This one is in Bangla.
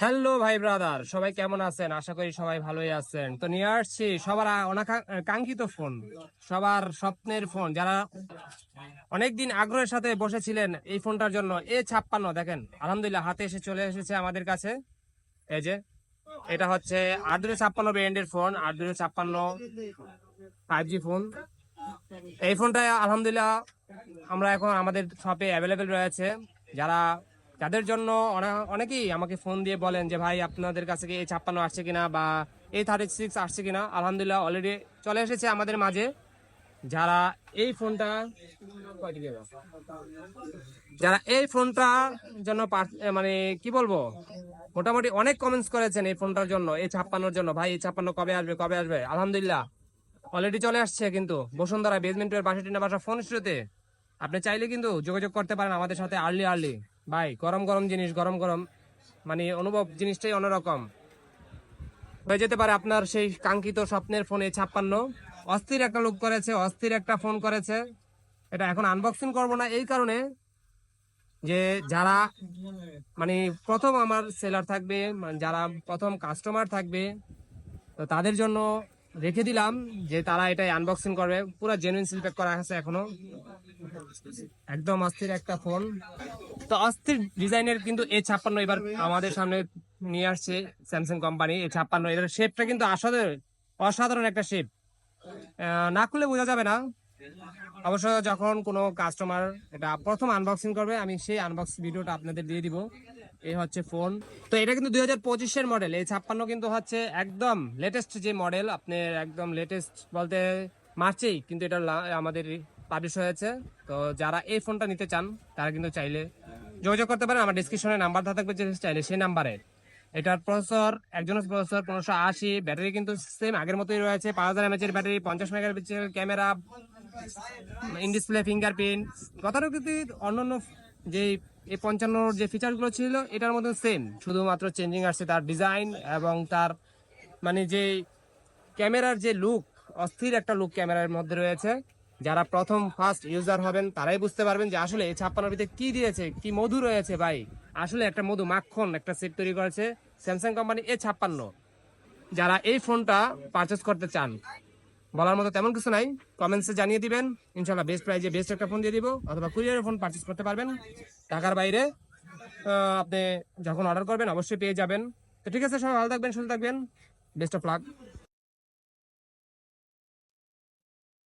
হ্যালো ভাই ব্রাদার সবাই কেমন আছেন? আশা করি সবাই ভালোই আছেন। তো নিয়ে আসছি সবার কাঙ্ক্ষিত ফোন। সবার স্বপ্নের ফোন। যারা অনেকদিন আগ্রহের সাথে বসেছিলেন এই ফোনটার জন্য, এ ছাপ্পান্ন, দেখেন, আলহামদুলিল্লাহ, হাতে এসে চলে এসেছে আমাদের কাছে। এই যে, এটা হচ্ছে আট দুশো ছাপ্পান্ন ব্র্যান্ডের ফোন আট দুশো ছাপ্পান্ন ফাইভ জি ফোন। এই ফোনটা আলহামদুলিল্লাহ আমরা এখন আমাদের শপে অ্যাভেলেবেল রয়েছে। যারা যাদের জন্য অনেকেই আমাকে ফোন দিয়ে বলেন যে, ভাই, আপনাদের কাছে কি এই ছাপ্পান্ন আসছে কিনা বা এই থার্টি সিক্স আসছে কিনা? আলহামদুলিল্লাহ অলরেডি চলে এসেছে আমাদের মাঝে। যারা এই ফোনটা যারা এই ফোনটা জন্য মানে কি বলব? মোটামুটি অনেক কমেন্টস করেছেন এই ফোনটার জন্য, এই ছাপ্পান্নর জন্য। ভাই, এই ছাপ্পান্ন কবে আসবে কবে আসবে? আলহামদুলিল্লাহ। অলরেডি চলে আসছে কিন্তু। বসুন্ধরা বেসমেন্টের বাসা টিনা বাসা ফোন স্টুডিওতে আপনি চাইলে কিন্তু যোগাযোগ করতে পারেন আমাদের সাথে আর্লি আর্লি ভাই, গরম গরম জিনিস, গরম গরম। মানে অনুভব জিনিসটাই অন্যরকম। হয়ে যেতে পারে আপনার সেই কাঙ্ক্ষিত স্বপ্নের ফোনে ছাপ্পান্ন। অস্থির একটা লুক করেছে, অস্থির একটা ফোন করেছে। এটা এখন আনবক্সিং করব না এই কারণে যে যারা মানে প্রথম আমার সেলার থাকবে মানে যারা প্রথম কাস্টমার থাকবে, তো তাদের জন্য রেখে দিলাম যে তারা এটাই আনবক্সিং করবে। পুরো জেনুইন সিল প্যাক করা আছে এখনও। একদম অস্থির একটা ফোন তো অস্থির ডিজাইনের কিন্তু এ ছাপ্পান্ন এবার আমাদের সামনে নিয়ে আসছে স্যামসাং কোম্পানি এ ছাপ্পান্ন। এর শেপটা কিন্তু আসলে অসাধারণ একটা শেপ না খুলে বোঝা যাবে না। অবশ্য যখন কোনো কাস্টমার এটা প্রথম আনবক্সিং করবে, আমি সেই আনবক্স ভিডিওটা আপনাদের দিয়ে দিব। এই হচ্ছে ফোন তো এটা কিন্তু দুই হাজার পঁচিশের মডেল এই ছাপ্পান্ন কিন্তু হচ্ছে একদম লেটেস্ট যে মডেল আপনার একদম লেটেস্ট বলতে মার্চেই কিন্তু এটা আমাদের পাবলিশ হয়েছে। তো যারা এই ফোনটা নিতে চান, তারা কিন্তু চাইলে যোগাযোগ করতে পারেন, আমার ডিসক্রিপশনে নাম্বার থাকবে যে চাইলে সেই নাম্বারে এটার প্রসেসর একজনের প্রসেসর পনেরোশো আশি ব্যাটারি কিন্তু সেম আগের মতোই রয়েছে, পাঁচ হাজার এমএচের ব্যাটারি পঞ্চাশ megapixel camera in display fingerprint গতানুগতিক অন্যান্য যে এই পঞ্চান্নর যে ফিচারগুলো ছিল, এটার মধ্যে সেম শুধুমাত্র চেঞ্জিং আসছে তার ডিজাইন এবং তার মানে যে ক্যামেরার যে লুক অস্থির একটা লুক ক্যামেরার মধ্যে রয়েছে। যারা প্রথম ফার্স্ট ইউজার হবেন, তারাই বুঝতে পারবেন যে আসলে এই ছাপ্পান্নর ভিতরে কি দিয়েছে, কি মধু রয়েছে ভাই। আসলে একটা মধু মাখন, একটা সেট তৈরি করেছে স্যামসাং কোম্পানি এ ছাপ্পান্ন। যারা এই ফোনটা পারচেস করতে চান, বলার মতো তেমন কিছু নাই। কমেন্টসে জানিয়ে দিবেন। ইনশাল্লাহ বেস্ট প্রাইজে বেস্ট একটা ফোন দিয়ে দিব, অথবা কুরিয়ারের ফোন পারচেস করতে পারবেন। ঢাকার বাইরে আপনি যখন অর্ডার করবেন, অবশ্যই পেয়ে যাবেন। তো ঠিক আছে, সবাই ভালো থাকবেন, সুস্থ থাকবেন। Best of luck